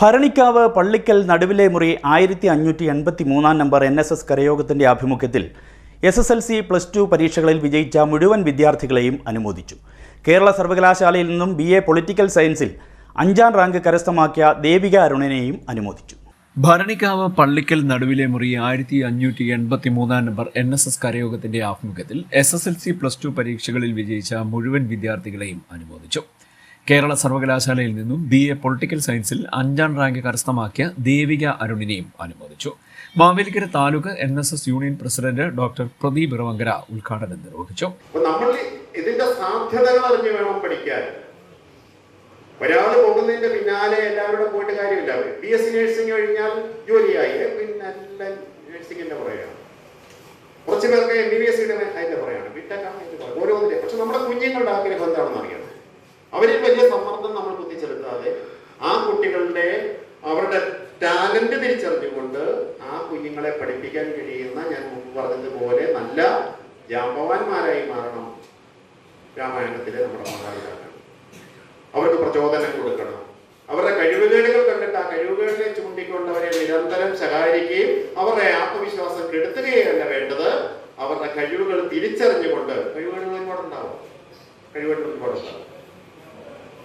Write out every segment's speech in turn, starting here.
ഭരണിക്കാവ് പള്ളിക്കൽ നടുവിലെ മുറി ആയിരത്തി അഞ്ഞൂറ്റി എൺപത്തി മൂന്നാം നമ്പർ എൻ എസ് എസ് കരയോഗത്തിന്റെ ആഭിമുഖ്യത്തിൽ S S L C plus two പരീക്ഷകളിൽ വിജയിച്ച മുഴുവൻ വിദ്യാർത്ഥികളെയും അനുമോദിച്ചു. കേരള സർവകലാശാലയിൽ നിന്നും ബി എ പൊളിറ്റിക്കൽ സയൻസിൽ അഞ്ചാം റാങ്ക് കരസ്ഥമാക്കിയ ദേവിക അരുണനെയും അനുമോദിച്ചു. ഭരണിക്കാവ് പള്ളിക്കൽ നടുവിലെ മുറി ആയിരത്തി അഞ്ഞൂറ്റി എൺപത്തി മൂന്നാം നമ്പർ എൻ എസ് എസ് കരയോഗത്തിന്റെ ആഭിമുഖ്യത്തിൽ S S L C plus two പരീക്ഷകളിൽ വിജയിച്ച മുഴുവൻ വിദ്യാർത്ഥികളെയും അനുമോദിച്ചു. കേരള സർവകലാശാലയിൽ നിന്നും ബി എ പൊളിറ്റിക്കൽ സയൻസിൽ അഞ്ചാം റാങ്ക് കരസ്ഥമാക്കിയ ദേവിക അരുണിനെയും അനുമോദിച്ചു. Mavelikkara taluk N S S union president doctor Pradeep Iravankara ഉദ്ഘാടനം നിർവഹിച്ചു. നമ്മൾ ഇതിന്റെ സാധ്യതകൾ അറിഞ്ഞ് വേണം പഠിക്കാൻ. ഒരാൾ പോകുന്നതിന്റെ പിന്നാലെ എല്ലാവരും പോയിട്ട് കാര്യമില്ല. ബി എസ് സി നഴ്സിംഗ് കഴിഞ്ഞാൽ ജോലിയായി. പിന്നെ നഴ്സിംഗിന്റെ പുറകെയാണ്. കുറച്ച് പേർക്ക് എം ബി ബി എസ് അതിന്റെ പുറകെയാണ്. ബിടെക്കാണ് അതിന്റെ പുറകെ. ഓരോന്നിന്റെ. പക്ഷെ നമ്മുടെ കുഞ്ഞുങ്ങളുടെ ആഗ്രഹം എന്താണെന്ന് അറിയണം. അവരിൽ വലിയ സമ്മർദ്ദം നമ്മൾ കുത്തിച്ചെലുത്താതെ ആ കുട്ടികളുടെ അവരുടെ ടാലന്റ് തിരിച്ചറിഞ്ഞുകൊണ്ട് ആ കുഞ്ഞുങ്ങളെ പഠിപ്പിക്കാൻ കഴിയുന്ന ഞാൻ മുമ്പ് പറഞ്ഞതുപോലെ നല്ല ജാമ്പവാന്മാരായി മാറണം രാമായണത്തിലെ നമ്മുടെ മാതാപിതാക്കൾ. അവർക്ക് പ്രചോദനം കൊടുക്കണം. അവരുടെ കഴിവുകേടുകൾ കണ്ടിട്ട് ആ കഴിവുകേടിനെ ചൂണ്ടിക്കൊണ്ട് അവരെ നിരന്തരം ശകാരിക്കുകയും അവരുടെ ആത്മവിശ്വാസം കെടുത്തുകയല്ല വേണ്ടത്. അവരുടെ കഴിവുകൾ തിരിച്ചറിഞ്ഞുകൊണ്ട് കഴിവുകൾ ഒരുപാടുണ്ടാവും. കഴിവുകൾ ഒരുപാടുണ്ടാവും.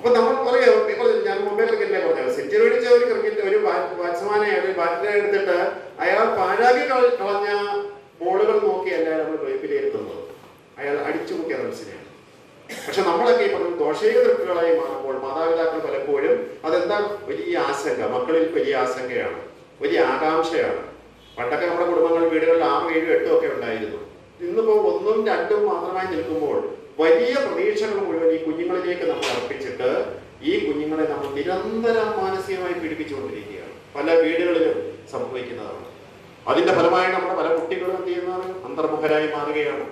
അപ്പൊ നമ്മൾ പറയാം ഞാൻ മുമ്പേ ക്രിക്കറ്റിനെ പറഞ്ഞത്? സെഞ്ചുറി അടിച്ച ഒരു ക്രിക്കറ്റ് ഒരു ബാറ്റ്സ്മാനെ ഒരു ബാറ്റിനെ എടുത്തിട്ട് അയാൾ കള- കളഞ്ഞ ബോളുകൾ നോക്കിയല്ല നമ്മൾ വിലയിരുത്തുന്നത് അയാൾ അടിച്ചു നോക്കിയ റൺസിനെയാണ്. പക്ഷെ നമ്മളൊക്കെ ഈ ദോഷീയ തൃപ്തികളായി മാറുമ്പോൾ മാതാപിതാക്കൾ പലപ്പോഴും അതെന്താ വലിയ ആശങ്ക. മക്കളിൽ വലിയ ആശങ്കയാണ്. വലിയ ആകാംക്ഷയാണ്. പണ്ടൊക്കെ നമ്മുടെ കുടുംബങ്ങൾ വീടുകളിൽ ആറും ഏഴും എട്ടും ഒക്കെ ഉണ്ടായിരുന്നു. ഇന്നിപ്പോ ഒന്നും രണ്ടും മാത്രമായി നിൽക്കുമ്പോൾ വലിയ പ്രതീക്ഷകൾ മുഴുവൻ ഈ കുഞ്ഞുങ്ങളിലേക്ക് നമ്മൾ അർപ്പിച്ചിട്ട് ഈ കുഞ്ഞുങ്ങളെ നമ്മൾ നിരന്തരം മാനസികമായി പീഡിപ്പിച്ചുകൊണ്ടിരിക്കുകയാണ്. പല വീടുകളിലും സംഭവിക്കുന്നതാണ്. അതിന്റെ ഫലമായി നമ്മുടെ പല കുട്ടികളും എന്ത് ചെയ്യുന്നത് അന്തർമുഖരായി മാറുകയാണ്.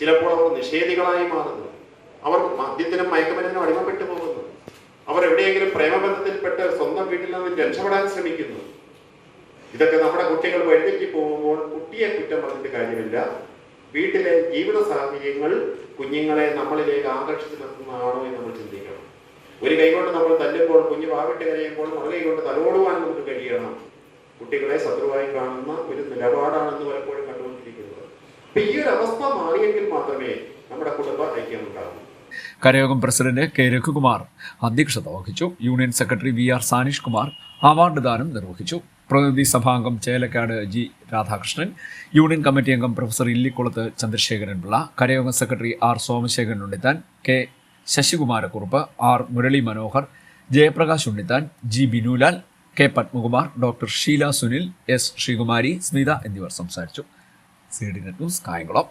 ചിലപ്പോൾ അവർ നിഷേധികളായി മാറുന്നു. അവർ മദ്യത്തിനും മയക്കുമരുന്നിനും അടിമപ്പെട്ടു പോകുന്നു. അവർ എവിടെയെങ്കിലും പ്രേമബന്ധത്തിൽപ്പെട്ട് സ്വന്തം വീട്ടിൽ നിന്ന് രക്ഷപ്പെടാൻ ശ്രമിക്കുന്നു. ഇതൊക്കെ നമ്മുടെ കുട്ടികൾ വഴിതെറ്റി പോകുമ്പോൾ കുട്ടിയെ കുറ്റം പറഞ്ഞിട്ട് കാര്യമില്ല. വീട്ടിലെ ജീവിത സാഹചര്യങ്ങൾ കുഞ്ഞുങ്ങളെ നമ്മളിലേക്ക് ആകർഷിച്ചു നിർത്തുന്നതാണോ എന്ന് നമ്മൾ ചിന്തിക്കണം. ഒരു കൈകൊണ്ട് നമ്മൾ തല്ലുമ്പോൾ കുഞ്ഞ് വാവിട്ട് കരയുമ്പോൾ മറുകൈകൊണ്ട് തലോടുവാൻ നമുക്ക് കഴിയണം. കുട്ടികളെ ശത്രുവായി കാണുന്ന ഒരു നിലപാടാണെന്ന് പലപ്പോഴും കണ്ടുകൊണ്ടിരിക്കുന്നത്. അപ്പൊ ഈ ഒരു അവസ്ഥ മാറിയെങ്കിൽ മാത്രമേ നമ്മുടെ കുടുംബ ഐക്യം ഉണ്ടാകൂ കരയോഗം പ്രസിഡന്റ് കെ രഘുകുമാർ അധ്യക്ഷത വഹിച്ചു. Union secretary V R Sanish Kumar award ദാനം നിർവഹിച്ചു. പ്രതിനിധി സഭാംഗം Chelakkad G Radhakrishnan union committee അംഗം professor Illikkulath Chandrasekharan Pillai കരയോഗം secretary R Somasekharan Unnithan K Sasikumarakkurup R Murali Manohar Jayaprakash Unnithan G Binulal K Padmakumar doctor Sheela Sunil S Sreekumari Smitha എന്നിവർ സംസാരിച്ചു. C D net news Kayamkulam.